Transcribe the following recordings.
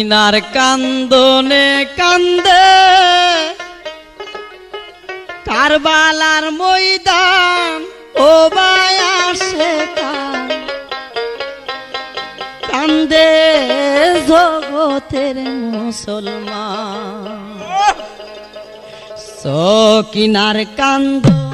মদিনার কান্দনে কান্দে কারবালার ময়দান ও আসে কান্দে জগতের মুসলমান। সকিনার কান্দন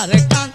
प्यार का